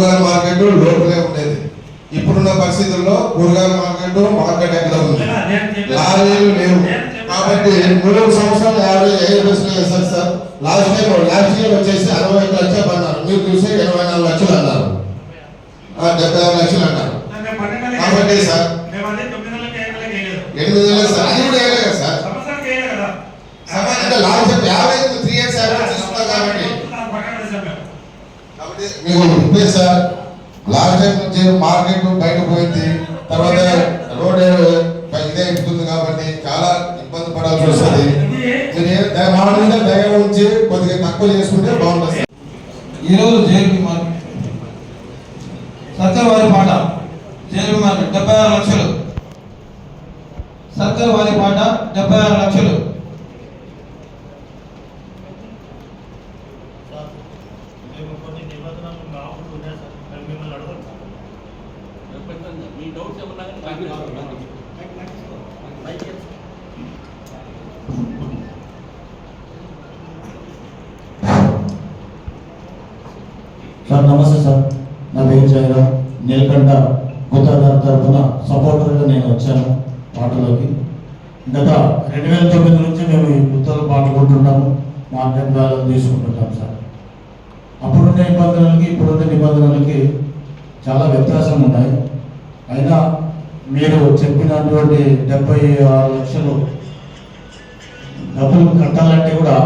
కూరగాయల మార్కెట్ లోపలే ఉండేది. ఇప్పుడున్న పరిస్థితుల్లో కూరగాయల మార్కెట్ మార్కెట్ ఎక్కడ ఉంది? లారీలు లేవు. కాబట్టి మూడు సంవత్సరాలు యాభై బస్సులు వేస్తారు sir. Last time last year వచ్చేసి అరవై ఐదు లక్షలు అన్నారు మీరు చూస్తే ఇరవై నాలుగు లక్షలు అన్నారు. డెబ్బై ఆరు లక్షలు అన్నారు. కాబట్టి సార్ ఎనిమిది వేలు సార్. అది కూడా వేయలే కదా సార్ సమా- అంటే లాస్ట్ టైం యాభై త్రీ ఇయర్స్ యావరేజ్ తీసుకున్నాం కాబట్టి కాబట్టి మీకు రిపేర్ సార్ లాస్ట్ టైం నుంచి మార్కెట్ బయట పోయింది. తర్వాత రోడ్ ఇదే ఎక్కుతుంది కాబట్టి చాలా ఇబ్బంది పడాల్సి వస్తుంది. మీరు దయ- ఉంచి కొద్దిగా తక్కువ చేసుకుంటే బాగుంటుంది. ఈరోజు జేబీ మార్కెట్. సర్కార్ వారి పాట. మార్కెట్. డెబ్బై ఆరు లక్షలు. సర్కార్ వారి పాట. డెబ్బై ఆరు లక్షలు మేము కొన్ని నిబంధనలు మామూలు ఉన్నాయి సార్ మేము మిమ్మల్ని అడగదు మీ డౌట్స్ ఏమన్నా కానీ నాకు సార్ నమస్తే సార్ నా పేరు జయరాం నీలకంఠ గుత్తాదార్ తరఫున సపోర్టర్గా నేను వచ్చాను పాటలోకి గత రెండు వేల తొమ్మిది నుంచి మేము ఈ గుత్తలు పాటుకుంటున్నాము మార్కెట్ వ్యాలను తీసుకుంటున్నాం సార్. అప్పుడున్న నిబంధనలకి ఇప్పుడున్న నిబంధనలకి చాలా వ్యత్యాసం ఉన్నాయి. అయినా మీరు చెప్పినటువంటి డెబ్బై ఆరు లక్షలు డబ్బులు కట్టాలంటే కూడా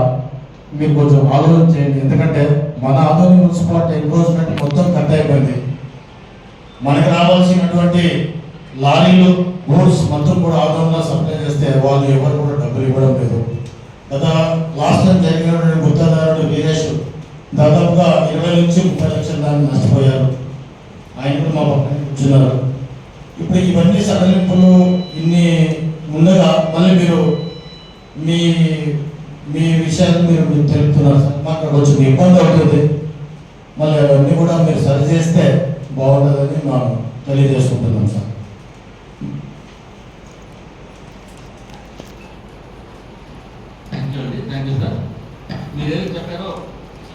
మీరు కొంచెం ఆలోచన చేయండి. ఎందుకంటే మన ఆదోని మున్సిపాలిటీ ఎన్క్రోచ్మెంట్ మొత్తం కట్ అయిపోయింది. మనకి రావాల్సినటువంటి లారీలు గూడ్స్ మొత్తం కూడా ఆదోనిలో సప్లై చేస్తే వాళ్ళు ఎవరు కూడా డబ్బులు ఇవ్వడం లేదు. గత లాస్ట్ టైం జరిగినటువంటి గుత్తదారుడు వీరేష్ దాదాపుగా ఇరవై నుంచి ముప్పై లక్షల దాకా నష్టపోయారు. ఆయన కూడా మా పక్కన కూర్చున్నారు. ఇప్పుడు ఇవన్నీ సడలింపులు ఇన్ని ముందుగా మళ్ళీ మీరు మీ మీ విషయాలు మీరు మీరు తెలుపుతున్నారు సార్. మాకు కొంచెం ఇబ్బంది అవుతుంది. మళ్ళీ అవన్నీ కూడా మీరు సరి చేస్తే బాగుంటుందని మనం తెలియజేసుకుంటున్నాం సార్. మీరు ఏం చెప్పారో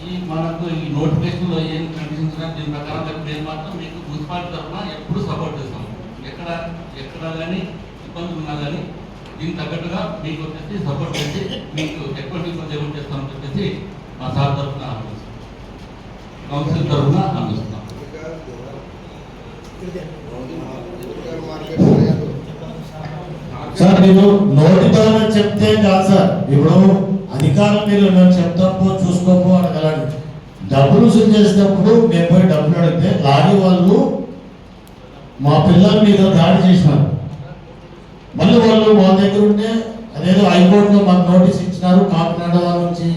ఈ మనకు ఈ నోటిఫికేషన్లో ఏం కండిషన్స్ దీని ప్రకారం చెప్పిన మాత్రం మీకు మున్సిపాలిటీ తరఫున ఎప్పుడు సపోర్ట్ చేస్తాం ఎక్కడ ఎక్కడ కానీ ఇబ్బందులు ఉన్నా కానీ దీనికి తగ్గట్టుగా మీకు వచ్చేసి సపోర్ట్ చేసి మీకు ఎక్కువ ఇబ్బంది ఏమని చేస్తామని చెప్పేసి మా సార్ తరఫున హామీస్తాం కౌన్సిల్ తరఫున హామీస్తున్నాం సార్ నేను నోటి పరమని చెప్తే కాదు సార్. ఇప్పుడు అధికారం మీద మేము చెప్తాపో చూసుకోపో అడగలండి. డబ్బులు వసూలు చేసేటప్పుడు మేము పోయి డబ్బులు అడిగితే లారీ వాళ్ళు మా పిల్లల మీద దాడి చేసినారు. మళ్ళీ వాళ్ళు మా దగ్గర ఉంటే అదేదో హైకోర్టులో మాకు నోటీస్ ఇచ్చినారు కాకినాడ నుంచి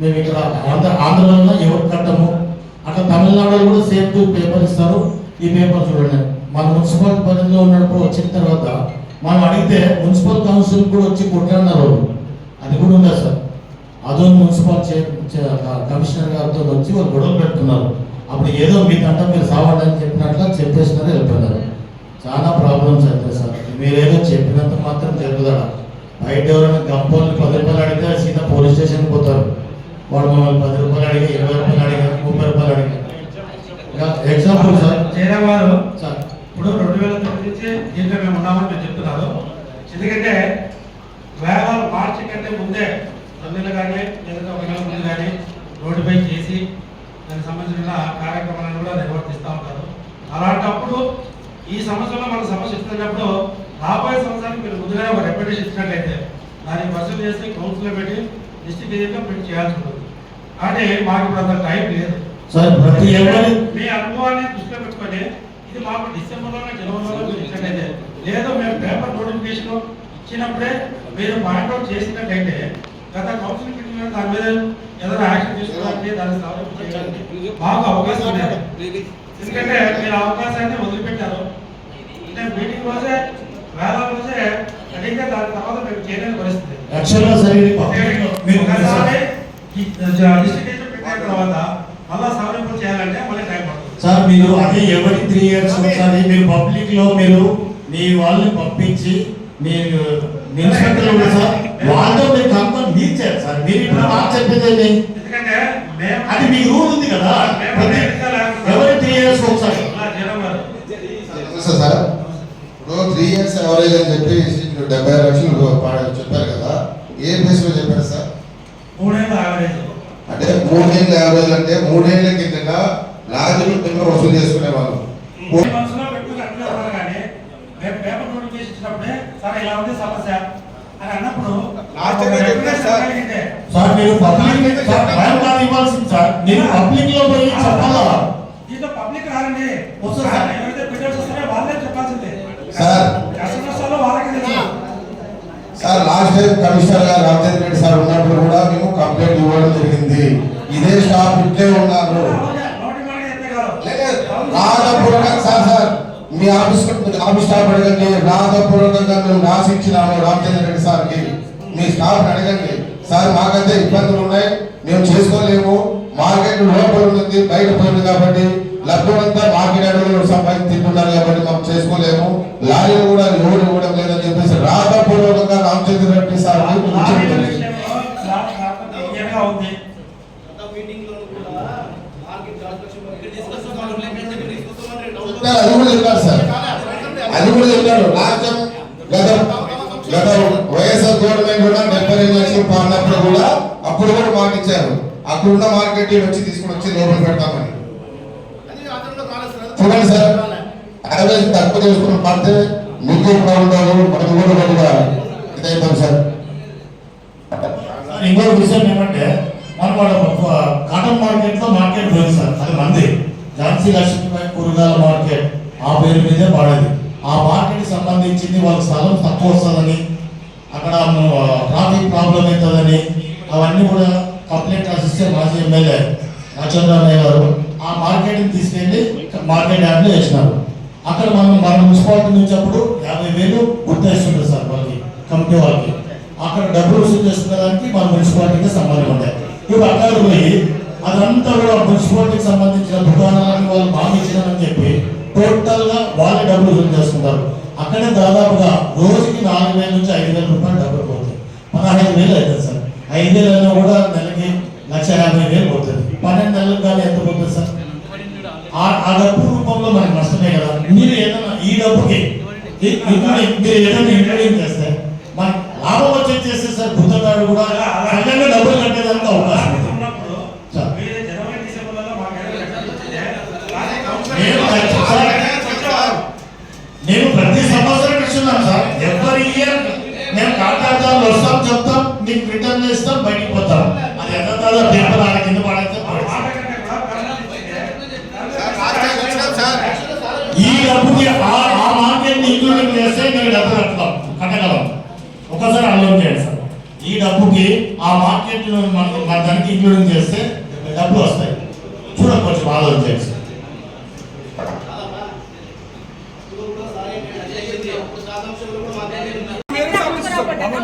మేము ఇక్కడ ఆంధ్ర ఆంధ్రలో ఎవరు కట్టము? అట్లా తమిళనాడులో కూడా సేమ్ టూ పేపర్ ఇస్తారు ఈ పేపర్ చూడండి. మన మున్సిపల్ పరిధిలో ఉన్నప్పుడు వచ్చిన తర్వాత మనం అడిగితే మున్సిపల్ కౌన్సిల్ కూడా వచ్చి కొట్టాన్నారు అది కూడా ఉందా సార్? అదోని మున్సిపల్ కమిషనర్ గారితో వచ్చి వాళ్ళు గొడవలు పెడుతున్నారు. అప్పుడు ఏదో మీకంతా మీరు సావండి అని చెప్పినట్ల చెప్పేసినారు వెళ్ళిపోయినారు. చాలా ప్రాబ్లమ్స్ అయితే సార్. మీరేదో చెప్పినంత మాత్రం జరుగుదా బయట ఎవరైనా గంపల్ని పది రూపాయలు అడిగితే సీదా పోలీస్ స్టేషన్కి పోతారు. వాడు మమ్మల్ని పది రూపాయలు అడిగి ఇరవై రూపాయలు అడిగి ముప్పై రూపాయలు అడిగి. Example sir. జయరాం గారు సార్. ఇప్పుడు రెండు వేల తొమ్మిది నుంచి దీంట్లో మేము ఉన్నామని మీరు చెప్తున్నారు. ఎందుకంటే వేలాలు మార్చి కంటే ముందే తొమ్మిదిలో కానీ లేదా ఒక నెల ముందు కానీ రోడ్డుపై చేసి దానికి సంబంధించిన కార్యక్రమాలను కూడా నిర్వర్తిస్తూ ఉంటారు. అలాంటప్పుడు ఈ సంవత్సరంలో మన సమస్య ఇస్తున్నప్పుడు రాబోయే సంవత్సరానికి మీరు ముందుగానే ఒక రెప్యుటేషన్ ఇచ్చినట్లయితే దానికి వసూలు చేసి కౌన్సిల్లో పెట్టి డిస్ట్రిక్ట్ ఏరియాలో పెట్టి చేయాల్సి ఉంటుంది. కానీ మాకు ఇప్పుడు అంత టైం లేదు. సార్ ప్రతి ఎవరి మీ అనుభవాన్ని దృష్టిలో పెట్టుకొని ఇది మాకు డిసెంబర్లోనే జనవరిలో మీరు ఇచ్చినట్టయితే లేదు మేము పేపర్ నోటిఫికేషన్ ఇచ్చినప్పుడే మీరు పాయింట్ అవుట్ చేసినట్టయితే గత కౌన్సిల్ మీటింగ్ దాని మీద ఏదైనా యాక్షన్ తీసుకోవడానికి దాన్ని చేయడానికి మాకు అవకాశం ఉండేది ఎందుకంటే మీరు అవకాశాన్ని వదిలిపెట్టారు. అంటే మీటింగ్ రోజే వేల రోజే అడిగితే దాని తర్వాత మేము చేయలేని పరిస్థితి. డిస్ట్రిక్ట్ పెట్టిన తర్వాత మళ్ళా సవరింపులు చేయాలంటే మళ్ళీ టైం పడుతుంది. సార్ మీరు అదే ఎవరి త్రీ ఇయర్స్ ఒకసారి మీరు పబ్లిక్లో మీరు మీ వాళ్ళని పంపించి మీరు ఇన్స్పెక్టర్లు కూడా సార్. వాళ్ళతో మీరు కనుక్కొని మీరు చేయాలి సార్. మీరు ఇప్పుడు నాకు చెప్పేది ఏంటి? ఎందుకంటే మేము అది మీ రూల్ ఉంది కదా. ఎవరి త్రీ ఇయర్స్ నమస్తే సార్. ఇప్పుడు త్రీ ఇయర్స్ యావరేజ్ అని చెప్పి మీరు డెబ్బై లక్షలు పా- చెప్పారు కదా. ఏ బేస్లో చెప్పారు సార్? అంటే మూడేళ్ళ యావరేజ్ అంటే మూడేళ్ళ కిందట లారీలు కింద వసూలు చేసుకునే వాళ్ళు ఈ మనసులో పెట్టుకుని అట్లే ఉన్నారు కానీ రేపు పేపర్ నోటిఫికేషన్ ఇచ్చినప్పుడే సార్ ఇలా ఉంది సమస్య అని అన్నప్పుడు లాస్ట్ టైం అయితే చెప్పారు సార్. మీరు పబ్లిక్ సార్. ఇవ్వాల్సింది సార్. మీరు పబ్లిక్లో పోయి చెప్పాలా? దీంతో పబ్లిక్ రారండి. వస్తుంది సార్. ఎవరైతే బిడ్డర్స్ వస్తారో వాళ్ళే చెప్పాల్సిందే. సార్. లాస్ట్ టైం కమిషనర్ గారు రెడ్డి సార్ ఉన్నప్పుడు కూడా మేము కంప్లైంట్ ఇవ్వడం జరిగింది. ఇదే స్టాఫ్ ఇట్లే ఉన్నారు. రాతపూర్వకంగా సార్ సార్. మీ ఆఫీస్ ఆఫీస్ స్టాఫ్ అడగండి రాతపూర్వకంగా మేము రాసి ఇచ్చినాము రామచంద్ర రెడ్డి సార్కి. మీ స్టాఫ్ అడగండి. సార్ మాకైతే ఇబ్బందులు ఉన్నాయి. మేము చేసుకోలేము. మార్కెట్ లోపల ఉంది బయట పోయింది కాబట్టి లబ్ధులంతా మార్కెట్ అడుగులు సంపాదించి కాబట్టి మేము చేసుకోలేము. లారీలు కూడా లోడ్ ఇవ్వడం లేదని చెప్పేసి రాతపూర్వకంగా రామచంద్ర రెడ్డి సార్ లారీ విషయంలో లారీ కాకపోతే క్లియర్గా ఉంది అది కూడా చెప్పారు సార్ అది కూడా చెప్పారు లాస్ట్ టైం గత గత వైఎస్ఆర్ గవర్నమెంట్ కూడా డెబ్బై పాడినప్పుడు కూడా అప్పుడు కూడా మాట ఇచ్చారు అక్కడున్న మార్కెట్ వచ్చి తీసుకుని వచ్చి లోపల పెడతామని. చూడండి సార్. యావరేజ్ తక్కువ చేసుకుని పడితే మీకు బాగుంటారు మనకు కూడా కొద్దిగా ఇదైతాం సార్. సార్ ఇంకొక విషయం ఏమంటే మన వాళ్ళ కాటన్ మార్కెట్లో మార్కెట్ పోయింది సార్. అది మంది. ఝాన్సీ లక్ష్మీబాయి కూరగాయల మార్కెట్ ఆ పేరు మీదే పడేది. ఆ మార్కెట్ సంబంధించింది వాళ్ళ స్థలం తక్కువ వస్తుందని అక్కడ ట్రాఫిక్ ప్రాబ్లం అవుతుందని అవన్నీ కూడా కంప్లైంట్ రాసిస్తే మాజీ ఎమ్మెల్యే రాజచంద్రరామయ్య గారు ఆ మార్కెట్ని తీసుకెళ్ళి మార్కెట్ యాప్లో వేసినారు. అక్కడ మనం మన మున్సిపాలిటీ నుంచి అప్పుడు యాభై వేలు గుర్తిస్తుంటారు సార్ వాళ్ళకి కమిటీ వాళ్ళకి. అక్కడ డబ్బులు వసూలు చేసుకునేదానికి మన మున్సిపాలిటీకి సంబంధం ఉంటాయి ఇప్పుడు అక్కడ పోయి అదంతా కూడా మున్సిపాలిటీకి సంబంధించిన దుకాణాలను వాళ్ళు బాగా ఇచ్చినారని చెప్పి టోటల్గా వాళ్ళే డబ్బులు వసూలు చేసుకుంటారు అక్కడే దాదాపుగా రోజుకి నాలుగు వేల నుంచి ఐదు వేల రూపాయలు డబ్బులు పోతాయి. పదహైదు వేలు అవుతుంది సార్. ఐదు వేలు అయినా కూడా నెలకి లక్ష యాభై వేలు పోతుంది. పన్నెండు నెలలకు కానీ ఎంత పోతుంది సార్? ఆ డబ్బు రూపంలో మనకి నష్టమే కదా. మీరు ఏదైనా ఈ డబ్బుకి మీరు ఏదైనా చేస్తే మన లాభం వచ్చేది చేస్తే సార్ బుద్ధగాడు కూడా డబ్బులు కట్టేదానికి అవకాశం ఉంది ఉన్నప్పుడు సార్. మీరు జనవరి డిసెంబర్లో మాకు ఏదో లెటర్ వచ్చిందే కానీ నేను కౌన్సిలర్ సార్, వచ్చేవారు. నేను ప్రతి సంవత్సరం ఇస్తున్నాను సార్ ఎవరి ఇయర్ మేము వర్షాలు చెప్తాం నీకు రిటర్న్ చేస్తాం బయటికి పోతాం. అది ఎంత కాదో పేపర్ ఆడ కింద పడేస్తే ఈ డబ్బుకి ఆ మార్కెట్ ఇంక్లూడింగ్ చేస్తే మేము డబ్బు కట్టగలం కట్టగలం. ఒకసారి అల్లం చేయండి సార్. ఈ డబ్బుకి ఆ మార్కెట్ మన దానికి ఇంక్లూడింగ్ చేస్తే డబ్బులు వస్తాయి. చూడండి బాధ వచ్చేసి చేయండి సార్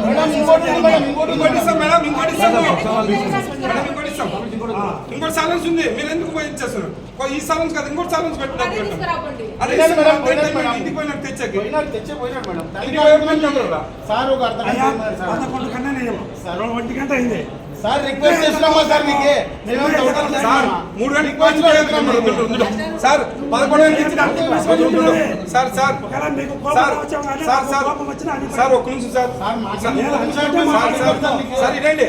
మేడం ఇంకోటి ఉంది మేడం ఇంకోటి ఇంకోటి ఇస్తాం మేడం ఇంకోటి ఇస్తాం మేడం ఇంకోటి ఇస్తాం ఆ, ఇంకోటి సాలెన్స్ ఉంది. మీరు ఎందుకు పోయి ఇచ్చేస్తున్నారు? ఈ సాలెన్స్ కదా ఇంకోటి సాలెన్స్. పదకొండు కన్నా నేను రెండు ఒంటి గంట అయింది సార్ రిక్వెస్ట్ చేస్తున్నామా సార్ మీకే మేమేం డౌట్ సార్? మూడు రిక్వెస్ట్. సార్ పదకొండు sir sir sir sir sir sir ఒక్క నిమిషం సార్ ఇదండి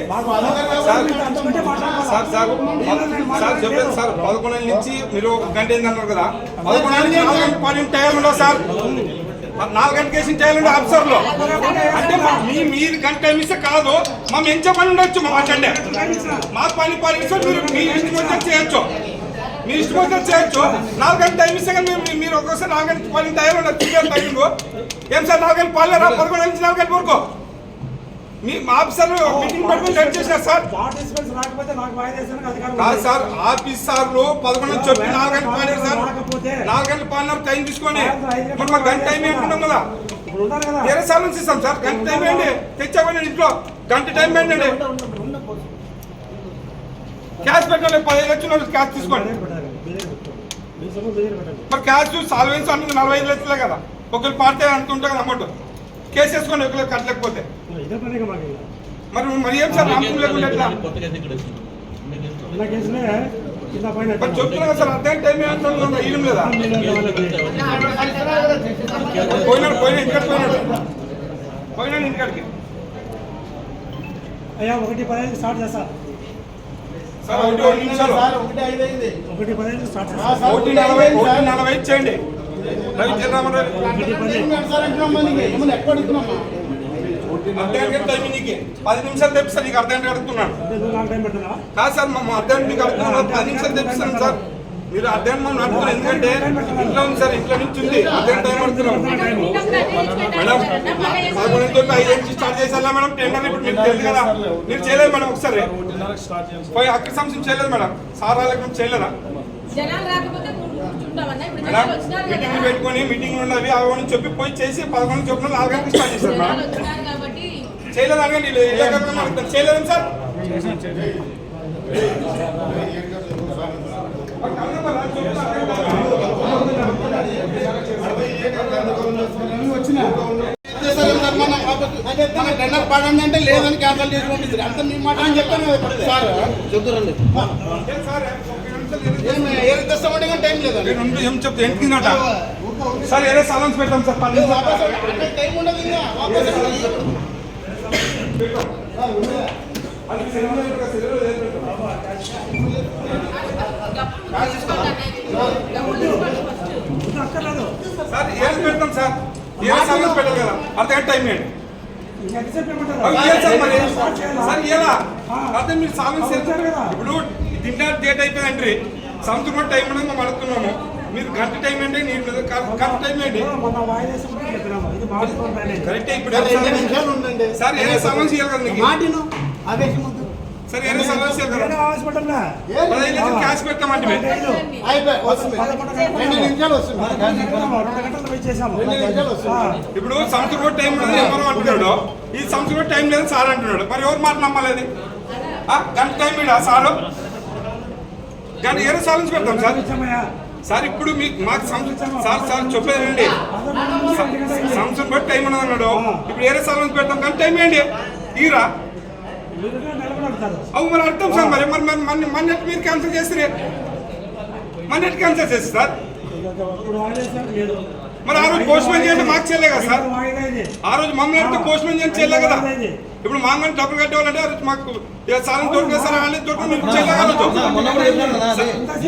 పదకొండు నుంచి మీరు ఒక గంట అయింది అన్నారు కదా. పదకొండు నుంచి ఉండవు సార్? నాలుగు గంటలకు వేసిన టైం ఉండే ఆఫీసర్లు అంటే మీ మీరు గంట టైం ఇస్తే కాదు మా ఎంచే పని ఉండొచ్చు మా అంటే. మా పని పని ఇస్తే మీరు మీ ఇంటికి వచ్చి చేయొచ్చు. మీ ఇష్టం వచ్చి చేయొచ్చు. నాలుగు గంటల టైం ఇస్తే కానీ మీరు మీరు ఒక్కోసారి నాలుగు గంటల పని టైం ఉండదు. టికెట్ ఏం సార్ నాలుగు గంటల పాలేరా పదకొండు నుంచి నాలుగు గంటల వరకు? మీ మీటింగ్ పెట్టుకుని చేసినారు సార్. కాదు. సార్ పదకొండు నుంచి చెప్పి నాలుగు గంటలు పాడారు సార్. రాకపోతే నాలుగు గంటలు పాడినారు టైం తీసుకొని. మాకు గంట టైం ఏంటున్నాం కదా. నుంచి ఇస్తాం సార్ గంట టైం ఏంటి? తెచ్చామని ఇంట్లో. గంట టైం ఏంటండి? క్యాష్ పెట్టాలి పదిహేను లక్షలు క్యాష్ తీసుకోండి. మరి క్యాష్ సాల్వెన్స్ అన్నది నలభై ఐదు లక్షలే కదా. ఒకరు పాడితే ఉంటుంది కదా అమౌంట్. కేసు వేసుకోండి ఒకరు కట్టలేకపోతే. మరి మరి ఏం సార్ రాంపూర్ లేకుండా ఎట్లా? చెప్తున్నా సార్ అర్థం టైం ఏమంటున్నా ఇల్లు లేదా పోయినాడు పోయినా పోయినాడు. పోయినాడు ఇంటికాడికి. అయ్యా ఒకటి పదహైదు స్టార్ట్ చేస్తా. సార్ ఒకటి ఒకటి నిమిషాలు పదహైదు స్టార్ట్ చేస్తా. ఒకటి నలభై ఒకటి నలభై ఇచ్చేయండి. ఏం కాదు టైం నీకు? పది నిమిషాలు తెప్పిస్తాను నీకు అడుగుతున్నాను కాదు సార్ మా అడుగుతున్నాను. పది నిమిషాలు తెప్పిస్తాను సార్. మీరు మనం అడుగుతున్నారు ఎందుకంటే ఇంట్లో ఉంది సార్ ఇంట్లో నుంచి ఉంది. అర్ధగంట టైం అడుగుతున్నాం మేడం పదకొండు తొమ్మిది ఐదు నుంచి స్టార్ట్ చేసేలా మేడం. టెండర్ ఇప్పుడు మీకు తెలుసు కదా. మీరు చేయలేదు మేడం ఒకసారి. పోయి అక్కడ సంవత్సరం చేయలేదు మేడం. సార్ వాళ్ళకి చేయలేదా? మీటింగ్ పెట్టుకొని మీటింగ్ ఉన్నవి అవన్నీ చెప్పి పోయి చేసి పదకొండు చొప్పున నాలుగు గంటలకు స్టార్ట్ చేశారు మేడం. చేయలేదు అనగా అడుగుతారు చేయలేదని సార్ మన టెండర్ పడండి అంటే లేదని క్యాన్సల్ చేసి పంపిస్తారు అంత మీ మాట అని చెప్పాను సార్ చెప్తారండి ఏం సార్ ఒక నిమిషం ఏం ఏది తెస్తామంటే కానీ టైం లేదండి నేను ఏం చెప్తా ఎంటికిందట సార్ ఏదో సలన్స్ పెట్టాం సార్ టైం ఉండదు అక్కర్లేదు సార్ ఏం పెడతాం సార్? ఏ సలన్స్ పెట్టాలి కదా అర్ధ టైం ఏంటి. ఇప్పుడు తింటే డేట్ అయిపోయిందండి. సంవత్సరం టైం మేము అడుగుతున్నాము. మీరు గంట టైం ఏంటి నేను గంట టైం ఏంటి కరెక్ట్ ఇప్పుడు సార్ రెండు సార్- నిమిషాలు ఉండండి? సార్ ఏదో సమస్య మాటిను. సార్ ఏదో సమస్య క్యాష్ పెట్టామంటే రెండు నిమిషాలు. వస్తుంది. ఇప్పుడు సంవత్సరం కూడా టైం ఉండదు ఎవరు అంటున్నాడు? ఈ సంవత్సరం కూడా టైం లేదు సార్ అంటున్నాడు. మరి ఎవరు మాట నమ్మలేదు? ఆ, గంట టైం ఇడా సారు? గంట ఏదో సాలెన్స్ పెడతాం సార్? సార్ ఇప్పుడు మీకు మాకు సార్ సార్ చెప్పేదండి. సంవత్సరం బట్టి టైం ఉండదు అన్నాడు. ఇప్పుడు ఏదో సాలెన్స్ పెడతాం కానీ టైం ఏంటి? నిలబడతారు. అవు మరి అర్థం సార్ మరి మరి మరి మన మన నెట్ మీరు క్యాన్సిల్ చేస్తే మన నెట్ క్యాన్సిల్ చేస్తే సార్. మరి ఆ రోజు పోస్ట్మెన్ చేయండి మాకు చేయలే కదా సార్. ఆ రోజు మమ్మల్ని పోస్ట్మెన్ చేయండి చేయలే కదా. ఇప్పుడు మా అంగని డబ్బులు రోజు మాకు సార్ దొరికే సార్ వాళ్ళే దొరికి మీరు చేయలేగలదు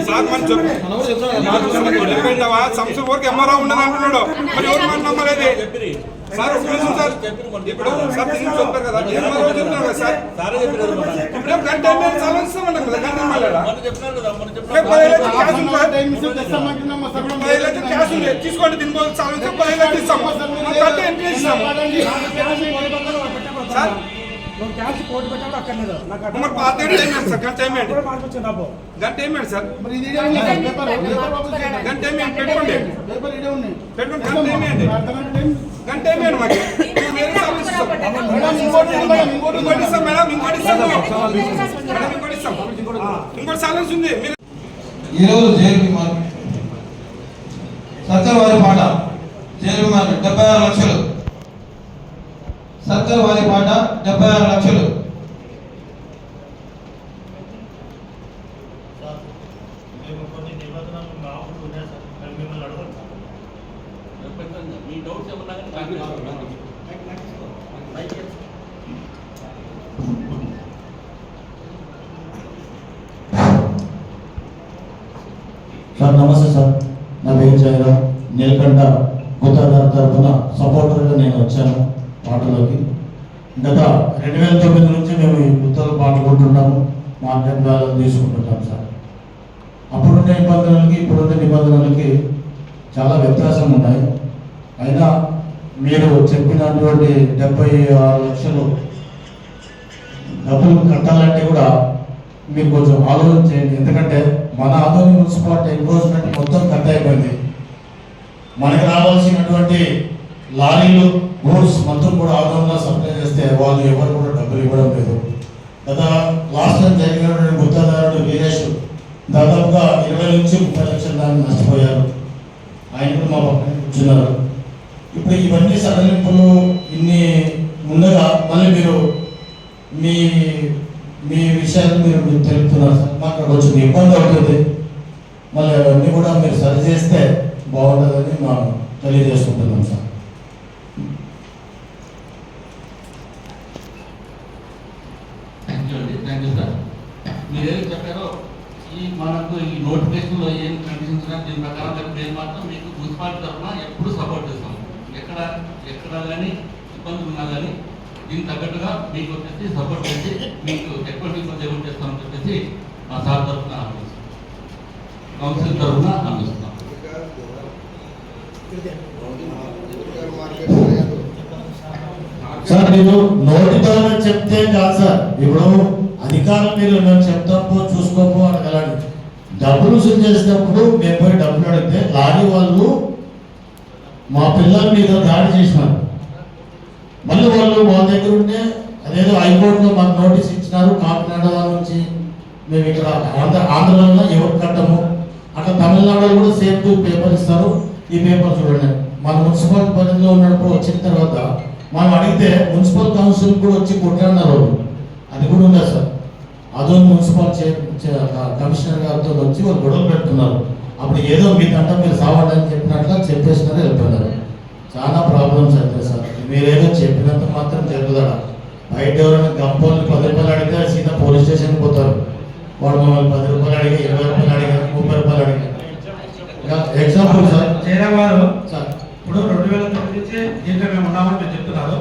సార్ మనం చెప్పు చెప్పండివా సంవత్సరం వరకు ఎంఆర్ఓ ఉండదు అంటున్నాడు మరి ఎవరు మనం నమ్మలేదు సార్ ఇప్పుడు కదా ఎంఆర్ఓ చెప్తున్నారు కదా సార్ ఇప్పుడు గంట కదా గంట క్యాష్ ఉంది పదిహేను తీసుకోండి దీని కోసం చాలా ఇస్తే సార్. నువ్వు క్యాష్ కోటి పెట్టాడు అక్కర్లేదు. నాకు అర్థం మరి పాత టైం ఏంటి సార్ గంట డబ్బు గంట సార్. మరి ఇది పెట్టుకోండి. పెట్టుకోండి మాకు ఇస్తాం మేడం ఇంకోటి ఇస్తాం మేడం ఇంకోటి ఇస్తాం. ఇంకోటి సాలెన్స్ ఉంది. ఈరోజు జైలు మార్కెట్ సర్కార్ వారి పాట. జైలు మార్కెట్ డెబ్బై ఆరు లక్షలు. సర్కార్ వారి పాట డెబ్బై ఆరు లక్షలు. సార్ నమస్తే సార్. నా పేరు జయరాం నీలకంఠ గుత్తదారు తరఫున సపోర్టర్గా నేను వచ్చాను. పాటలోకి. గత రెండు వేల తొమ్మిది నుంచి మేము ఈ గుత్తలు పాడుకుంటున్నాము. మార్కెట్ వ్యాలను తీసుకుంటున్నాం సార్. అప్పుడున్న నిబంధనలకి ఇప్పుడున్న నిబంధనలకి చాలా వ్యత్యాసం ఉన్నాయి. అయినా మీరు చెప్పినటువంటి డెబ్బై ఆరు లక్షలు డబ్బులు కట్టాలంటే కూడా మీరు కొంచెం ఆలోచన చేయండి. ఎందుకంటే మన ఆదోని మున్సిపాలిటీ ఎంక్రోచ్మెంట్ మొత్తం కట్ అయిపోయింది. మనకి రావాల్సినటువంటి లారీలు గూడ్స్ మొత్తం కూడా ఆధారంగా సప్లై చేస్తే వాళ్ళు ఎవరు కూడా డబ్బులు ఇవ్వడం లేదు. గత లాస్ట్ టైం జరిగినటువంటి గుత్తదారుడు వీరేష్ దాదాపుగా ఇరవై నుంచి ముప్పై లక్షల దాకా నష్టపోయారు. ఆయన కూడా మా పక్కన కూర్చున్నారు. ఇప్పుడు ఇవన్నీ సడలింపులు ఇన్ని ముందుగా మళ్ళీ మీరు మీ మీ విషయాలు మీరు తెలుపుతున్నారు సార్. మాకు కొంచెం ఇబ్బంది అవుతుంది. మళ్ళీ అవన్నీ కూడా మీరు సరి చేస్తే బాగుంటుందని మనం తెలియజేసుకుంటున్నాం సార్ థ్యాంక్ యూ అండి థ్యాంక్ యూ సార్ మీరు ఏం చెప్పారో ఈ మనకు ఈ నోటిఫికేషన్లో ఏం కండిషన్స్ దీని ప్రకారం చెప్పిన మాత్రం మీకు మున్సిపాలిటీ తరఫున ఎప్పుడు సపోర్ట్ చేస్తాం ఎక్కడ ఎక్కడ కానీ ఇబ్బందులు ఉన్నా కానీ దీనికి తగ్గట్టుగా మీకు వచ్చేసి సపోర్ట్ చేసి మీకు ఎక్కువ ఇబ్బంది ఏమి చేస్తామని చెప్పేసి మా సార్ తరఫున హామీ కౌన్సిల్ తరఫున హామీ సార్ మీరు నోటితో చెప్తే కాదు సార్. ఇప్పుడు అధికారం మీరు మేము చెప్తాపో చూసుకోపో అనగలని డబ్బులు వసూలు చేసేటప్పుడు మేము పోయి డబ్బులు అడిగితే లారీ వాళ్ళు మా పిల్లల మీద దాడి చేసినారు. మళ్ళీ వాళ్ళు వాళ్ళ దగ్గర ఉంటే అదేదో హైకోర్టులో మాకు నోటీస్ ఇచ్చినారు కాకినాడ నుంచి మేము ఇక్కడ ఆంధ్ర ఆంధ్రలో ఎవరు కట్టము? అట్లా తమిళనాడులో కూడా సేమ్ టూ పేపర్ ఇస్తారు. ఈ పేపర్ చూడండి. మన మున్సిపల్ పరిధిలో ఉన్నప్పుడు వచ్చిన తర్వాత మనం అడిగితే మున్సిపల్ కౌన్సిల్ కూడా వచ్చి కొట్టాడన్నారు అది కూడా ఉందా సార్? అదోని మున్సిపల్ కమిషనర్ గారితో వచ్చి వాళ్ళు గొడవలు పెడుతున్నారు. అప్పుడు ఏదో మీ దంట మీరు సావండి అని చెప్పినట్ల చెప్పేసినారు వెళ్ళిపోయినారు చాలా ప్రాబ్లమ్స్ అయితే సార్. మీరేదో చెప్పినంత మాత్రం జరుగుదా బయట ఎవరైనా గంపల్ని పది రూపాయలు అడిగితే సీదా పోలీస్ స్టేషన్కి పోతారు. వాడు మమ్మల్ని పది రూపాయలు అడిగి ఇరవై రూపాయలు అడిగి ముప్పై రూపాయలు అడిగి. Example sir. గారు సార్. ఇప్పుడు రెండు వేల తొమ్మిది నుంచి దీంట్లో మేము ఉన్నామని మీరు చెప్తున్నారు.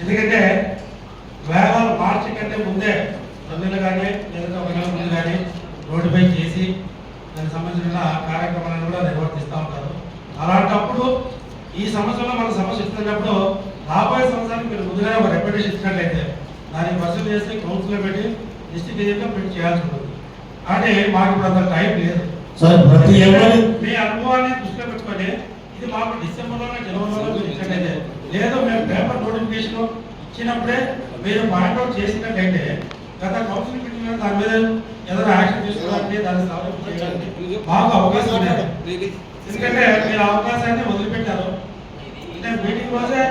ఎందుకంటే వేలాలు మార్చి కంటే ముందే తొమ్మిది కానీ లేదా ఒక నెల ముందు కానీ రోడ్డుపై చేసి దానికి సంబంధించిన కార్యక్రమాలను కూడా నిర్వర్తిస్తూ ఉంటారు. అలాంటప్పుడు ఈ సంవత్సరంలో మన సమస్య ఇస్తున్నప్పుడు రాబోయే సంవత్సరానికి మీరు ముందుగానే ఒక రెప్యుటేషన్ ఇచ్చినట్లయితే దానికి వసూలు చేసి కౌన్సిల్లో పెట్టి డిస్ట్రిక్ట్ ఏజెంట్గా పెట్టి చేయాల్సి ఉంటుంది. అంటే మాకు ఇప్పుడు అంత టైం లేదు. సార్ ప్రతి ఎవరి మీ అనుభవాన్ని దృష్టిలో పెట్టుకొని ఇది మాకు డిసెంబర్లోనే జనవరిలో మీరు ఇచ్చినట్టయితే లేదు మేము పేపర్ నోటిఫికేషన్ ఇచ్చినప్పుడే మీరు పాయింట్ అవుట్ చేసినట్టయితే గత కౌన్సిల్ మీటింగ్లో దాని మీద ఏదైనా యాక్షన్ తీసుకోవడానికి దాన్ని సవరణ చేయడానికి మాకు అవకాశం లేదు. ఎందుకంటే మీరు అవకాశాన్ని వదిలిపెట్టారు. అంటే మీటింగ్ రోజే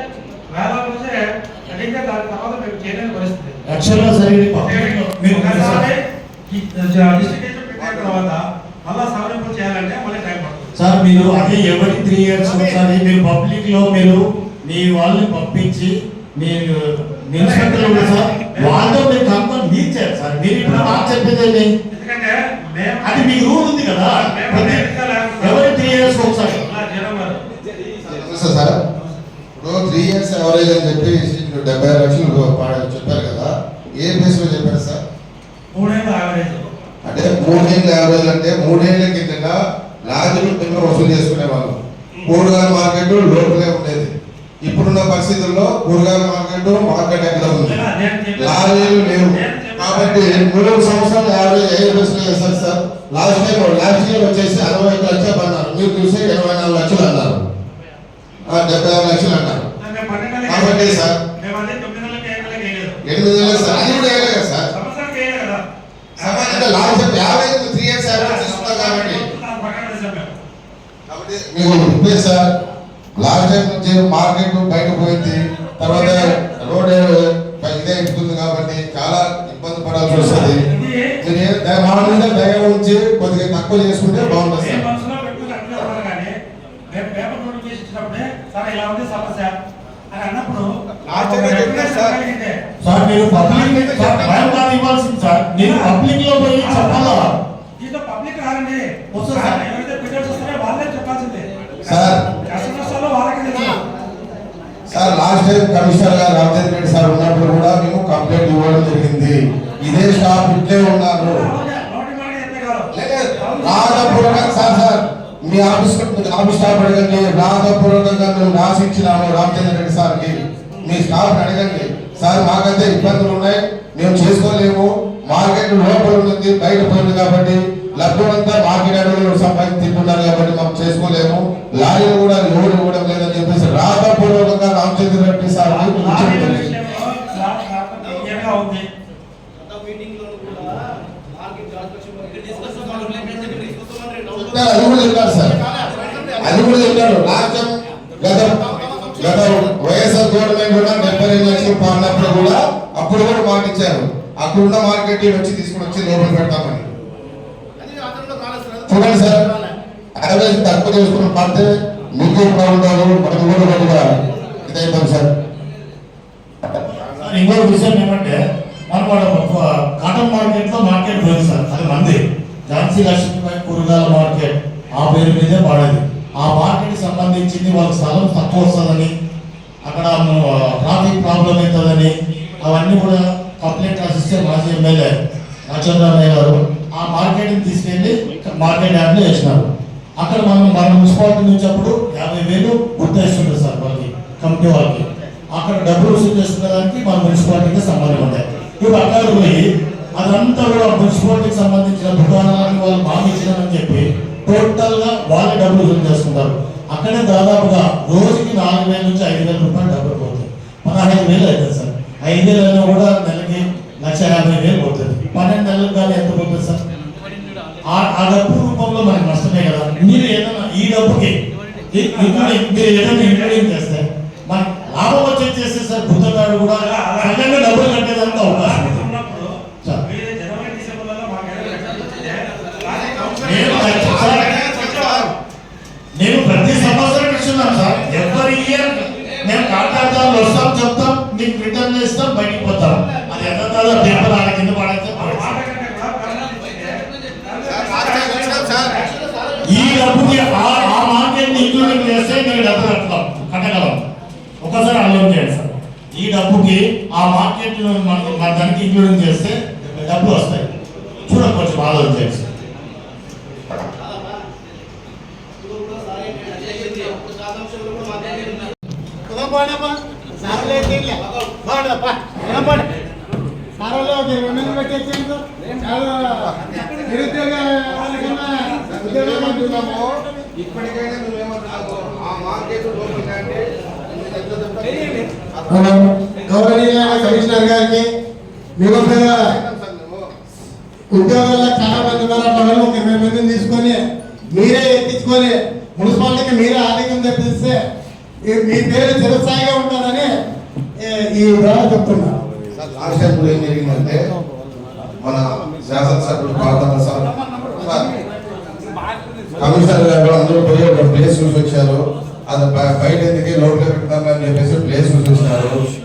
వేల రోజే అడిగితే దాని తర్వాత మేము చేయలేని పరిస్థితి. ఒకసారి డిస్ట్రిక్ట్ పెట్టిన తర్వాత మళ్ళా సవరింపులు చేయాలంటే మళ్ళీ టైం పడుతుంది. సార్ మీరు అదే ఎవరి త్రీ ఇయర్స్ ఒకసారి మీరు పబ్లిక్లో మీరు మీ వాళ్ళని పంపించి మీరు సార్. వాళ్ళతో మీరు కనుక్కొని మీరు చేయాలి సార్. మీరు ఇప్పుడు నాకు చెప్పేది ఏంటి? ఎందుకంటే మేము అది మీ రూల్ ఉంది కదా. ప్రతి ఎవరి త్రీ ఇయర్స్ ఒకసారి? సార్. ఇప్పుడు త్రీ ఇయర్స్ యావరేజ్ అని చెప్పి డెబ్బై ఆరు లక్షలు చెప్పారు కదా. ఏ బేస్లో చెప్పారు సార్? అంటే మూడేళ్ళ యావరేజ్ అంటే మూడేళ్ళ కిందట లారీలు కింద వసూలు చేసుకునే వాళ్ళు కూరగాయల మార్కెట్ లోపలే ఉండేది. ఇప్పుడున్న పరిస్థితుల్లో కూరగాయల మార్కెట్ మార్కెట్ ఎక్కడ ఉంది. లారీలు లేవు. కాబట్టి మూడు సంవత్సరాలు యావరేజ్ ఏ లో వేస్తారు sir. Last time last year వచ్చేసి అరవై ఐదు లక్షలు అన్నారు. మీరు చూస్తే ఇరవై నాలుగు లక్షలు అన్నారు. డెబ్బై ఆరు లక్షలు అన్నారు. కాబట్టి సార్. ఎనిమిది వేలు సార్. అది కూడా వేయలేదు కదా సార్. అంటే last time average three years average తీసుకున్నాం కాబట్టి. కాబట్టి మీకు సార్. లాస్ట్ టైం నుంచి మార్కెట్ బయట పోయింది. తర్వాత రోడ్ ఇదే ఎక్కుతుంది కాబట్టి చాలా ఇబ్బంది పడాల్సి వస్తుంది. మీరు మీద దయ ఉంచి కొద్దిగా తక్కువ చేసుకుంటే బాగుంటుంది సార్. మీరు పబ్లిక్ సార్ భయం కాదు ఇవ్వాల్సింది సార్. మీరు పబ్లిక్లో పోయి చెప్పాలా? దీంతో పబ్లిక్ రారండి వస్తుంది సార్. ఎవరైతే పిల్లలు వస్తారో వాళ్ళే చెప్పాల్సిందే సార్ కష్ట నష్టాలు వాళ్ళకి తెలుసు సార్ కమిషనర్ గారు రామచంద్ర రెడ్డి సార్ ఉన్నప్పుడు కూడా మేము కంప్లైంట్ ఇవ్వడం జరిగింది. ఇదే స్టాఫ్ ఇట్లే ఉన్నారు. సార్ సార్ మీ ఆఫీస్ ఆఫీస్ స్టాఫ్ అడగండి. రాతపూర్వకంగా మేము రాసిచ్చినాము రామచంద్ర రెడ్డి సార్కి. మీ స్టాఫ్ అడగండి. సార్ మాకైతే ఇబ్బందులు ఉన్నాయి. మేము చేసుకోలేము. మార్కెట్ లోపల ఉంది బయట పోయింది కాబట్టి లబ్బులంతా మార్కెట్ అడవులు సంపాదించి తింటున్నారు కాబట్టి మనం చేసుకోలేము. లారీలు కూడా ఎవరు ఇవ్వడం లేదని చెప్పేసి రాతపూర్వకంగా రామచంద్ర రెడ్డి సార్ లారీ అది కూడా చెప్పారు సార్. అది కూడా చెప్పారు. లాస్ట్ టైం గత గత వైఎస్ఆర్ గవర్నమెంట్ కూడా డెబ్బై రెండు లక్షలు పాడినప్పుడు కూడా అప్పుడు కూడా మాట ఇచ్చారు. అక్కడున్న మార్కెట్ వచ్చి తీసుకుని వచ్చి లోపల పెడతామని అది అతనిలో కాలేదు సార్. చూడండి సార్. యావరేజ్ తక్కువ చేసుకున్న పడితే మీకు బాగుంటారు మనకు కూడా కొద్దిగా ఇదైపోయింది సార్. సార్ ఇంకో విషయం ఏమంటే మనం కాటన్ మార్కెట్లో మార్కెట్ పోయింది సార్ అది మంది. ఝాన్సీ లక్ష్మీబాయి కూరగాయల మార్కెట్ ఆ పేరు మీదే పడేది. ఆ మార్కెట్ సంబంధించింది వాళ్ళ స్థలం తక్కువ వస్తుందని అక్కడ ట్రాఫిక్ ప్రాబ్లం అవుతుందని అవన్నీ కూడా కంప్లైంట్ రాసిస్తే మాజీ ఎమ్మెల్యే రాజచంద్రరావు గారు ఆ మార్కెట్ని తీసుకెళ్ళి మార్కెట్ యాప్లో వేసినారు. అక్కడ మనం మన మున్సిపాలిటీ నుంచి అప్పుడు యాభై వేలు గుర్తిస్తుంటారు సార్ వాళ్ళకి కంపెనీ వాళ్ళకి. అక్కడ డబ్బులు వసూలు చేసుకునేదానికి మన మున్సిపాలిటీకి సంబంధం ఉంటాయి ఇప్పుడు అక్కడ పోయి అదంతా కూడా మున్సిపాలిటీకి సంబంధించిన దుకాణాలకు వాళ్ళు బాగా ఇచ్చినారని చెప్పి టోటల్గా వాళ్ళే డబ్బులు వసూలు చేసుకుంటారు. అక్కడే దాదాపుగా రోజుకి నాలుగు వేల నుంచి ఐదు వేల రూపాయలు డబ్బులు పోతాయి. పదహైదు వేలు అవుతుంది సార్. ఐదు వేలైనా కూడా నెలకి లక్ష యాభై వేలు పోతుంది. పన్నెండు నెలలకు కానీ ఎంత పోతుంది సార్? ఆ డబ్బు రూపంలో మనకు నష్టమే కదా. మీరు ఏదైనా ఈ డబ్బుకి మీరు ఏదైనా ఇంక్లూడింగ్ చేస్తే మన లాభం వచ్చే చేస్తే సార్ భూతగాడు కూడా డబ్బులు కట్టేదానికి అవకాశం ఉంది. ఉన్నప్పుడు సార్. మీరు జనవరి డిసెంబర్లలో మాకు ఏదైనా లెక్కలు వచ్చిందే, కానీ కౌన్సిలర్ నేను ఖచ్చితంగా- సార్, వచ్చేవారు. నేను ప్రతి సంవత్సరం ఇస్తున్నాను సార్ ఎవరి ఇయర్ మేము కాంట్రాక్టర్లు వస్తాం చెప్తాం మీకు రిటర్న్ ఇస్తాం బయటికి పోతాం అది ఎంత కాదో పేపర్ ఆడ కింద పడైతే ఆ మాట కంటే కూడా కరోనా వచ్చిందే. సార్, లాస్ట్ టైం వచ్చినాం సార్. ఈ డబ్బుకి ఆ ఆ మార్కెట్ని ఇంక్లూడింగ్ చేస్తే మీరు డబ్బు కట్టగలం కట్టగలం ఒకసారి అల్లం చేయండి సార్ ఈ డబ్బుకి ఆ మార్కెట్ మన మన దానికి ఇంక్లూడింగ్ చేస్తే డబ్బులు వస్తాయి చూడండి కొంచెం ఆలోచన చేయండి సార్ కుదం పోయినప్పా. సార్ లేదు, ఏం లే. బాగుండదప్పా. ఏం పోనీ. సార్ వాళ్ళు ఒక ఇరవై మంది నిరుద్యోగ ఉద్యోగాలు. ఇప్పటికైనా నువ్వేమంటున్నావు ఆ మార్కెట్ లోపల అంటే మనం గౌరవనీయులైన కమిషనర్ గారికి నిరుపేద ఉద్యోగాల్లో చాలా మంది ఉన్నారు. అట్లా ఒక ఇరవై మందిని తీసుకొని మీరే ఎక్కించుకొని మున్సిపాలిటీకి మీరే ఆర్థికం తెప్పిస్తే మీ పేరు చిరస్థాయిగా ఉంటుందని ఈ ద్వారా చెప్తున్నా. సార్ లాస్ట్ ఏం జరిగిందంటే మన శాసనసభ్యులు పాల్గొన్న సార్, కమిషనర్ గారు అందరూ పోయి ఒక ప్లేస్ చూసి వచ్చారు. అది బయట ఎందుకు లోపల పెడతాం అని చెప్పేసి ప్లేస్ చూసి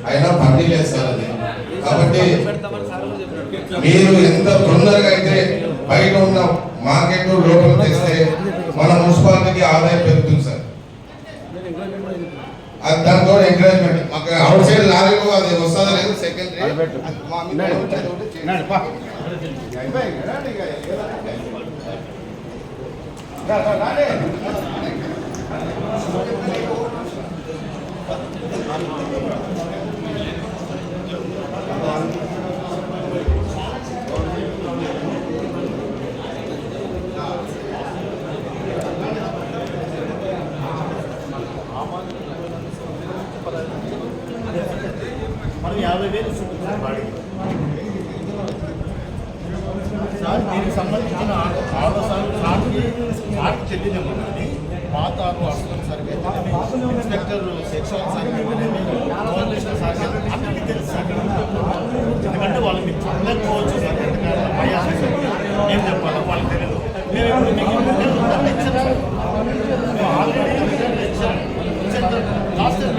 అయినా పని లేదు సార్ అది. కాబట్టి మీరు ఎంత తొందరగా అయితే బయట ఉన్న మార్కెట్ లోపల తెస్తే మన మున్సిపాలిటీకి ఆదాయం పెరుగుతుంది సార్. అది దాంతో ఎంకరేజ్మెంట్ మాకు అవుట్ సైడ్ లారీలు అది వస్తుందా లేదు? సెకండరీ మనం యాభై వేలు ఇస్తున్నాం సార్ బాడీకి సార్ దీనికి సంబంధించిన ఆరో సార్ సార్కి సార్కి చెల్లిందేమో కానీ పాత ఆరు సర్వే ఇన్స్పెక్టర్ సెక్షన్ సర్వే తెలుసు సార్ ఎందుకంటే వాళ్ళు మీకు చెప్పలేకపోవచ్చు సార్ ఎందుకంటే ఏం చెప్పాలో వాళ్ళకి తెలియదు మేము ఇప్పుడు మీకు లాస్ట్ ఇచ్చాం సార్ మేము ఆల్రెడీ ఇచ్చాం last time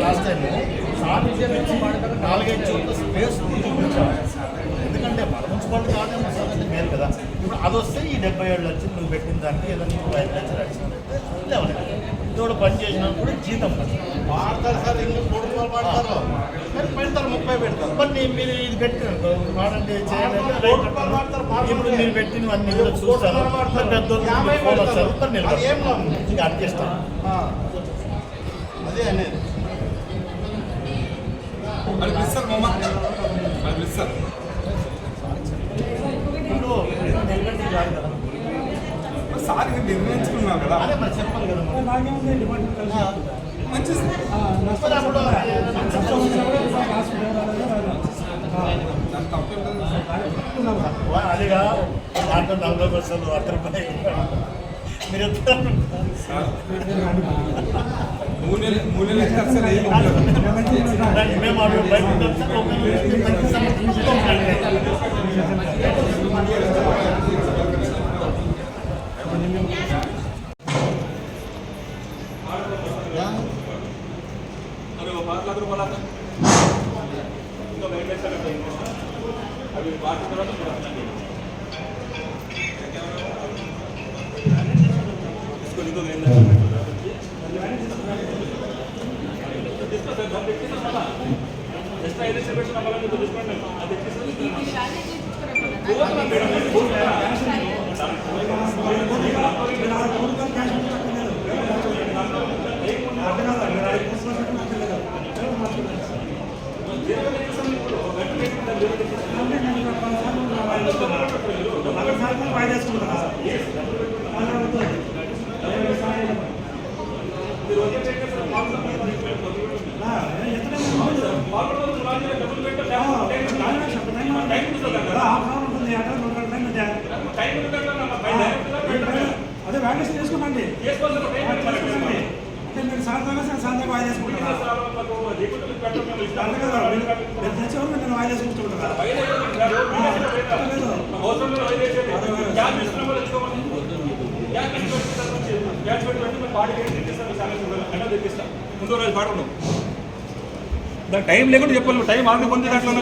last time sir నాలుగైదు చోట్ల స్పేస్ ఎందుకంటే మన మున్సిపాలిటీ కాదు సార్ అంటే మేలు కదా. ఇప్పుడు అది వస్తే ఈ డెబ్బై ఏడు లక్షలు నువ్వు పెట్టిన దానికి ఏదైనా ఇంకో ఐదు లక్షలు అడిషన్ లేవలేదు ఇప్పుడు పని చేసినప్పుడు జీతం వాడతారు సార్ ఇంకా మూడు రూపాయలు వాడతారు. కానీ పెడతారు ముప్పై పెడతారు. బట్ నేను మీరు ఇది పెట్టినారు వాడండి అంటారు. ఇప్పుడు మీరు పెట్టినవన్నీ కూడా చూస్తాను పెద్ద వస్తారు. ఇంకా అడ్జస్ట్ అదే అనేది. అది పిలుస్తారు మమ్మ అది పిలుస్తారు సార్ నిర్ణయించుకున్నాం కదా. నాకేముందండి మంచి అదిగా. దాంట్లో నలభై పర్సెంట్ అతనిపై మీరు మేము అవి బయట ప్రతి バーキトラと అదే వ్యాకేషన్ చేసుకోమండి అంటే మీరు సాయంత్రం సాయంత్రం వాయిదా చేసుకుంటారా మీరు తెచ్చేవారు నేను వాయిదా చేసుకుంటున్నారా ముందు రోజు పాడుకున్నాం దాని టైం లేకుండా చెప్పాలి టైం ఆల్రెడీ పొంది దాంట్లో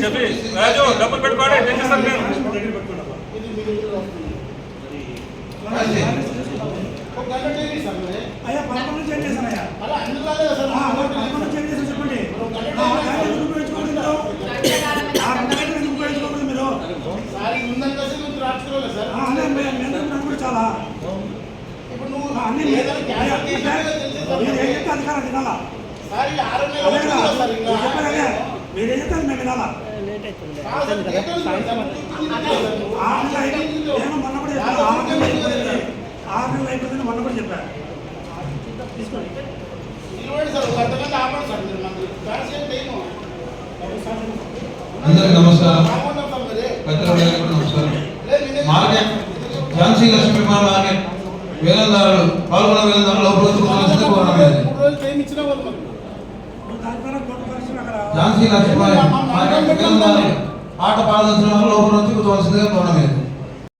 చెప్పి రాజు డబ్బులు పెట్టుకోడే తెచ్చిస్తాను నేను. అయ్యా పదకొండు అయ్యా అందులో అన్ని మీరు ఏం చెప్తే అధికారం వినాలా చెప్పారే మీరు ఏం చెప్తారు మేము వినాలా నేను మొన్న కూడా చెప్పాను. ఆరు నెలలు అయిపోయింది మొన్న కూడా ఝాన్సీ లక్ష్మీమార్ మార్కెట్ వేలందారు పాల్గొన వేలందారులు ఝాన్సీ లక్ష్మీబాయి ఆట పారదర్శన లోపల నుంచి కూర్చోవలసిందిగా కోరలేదు.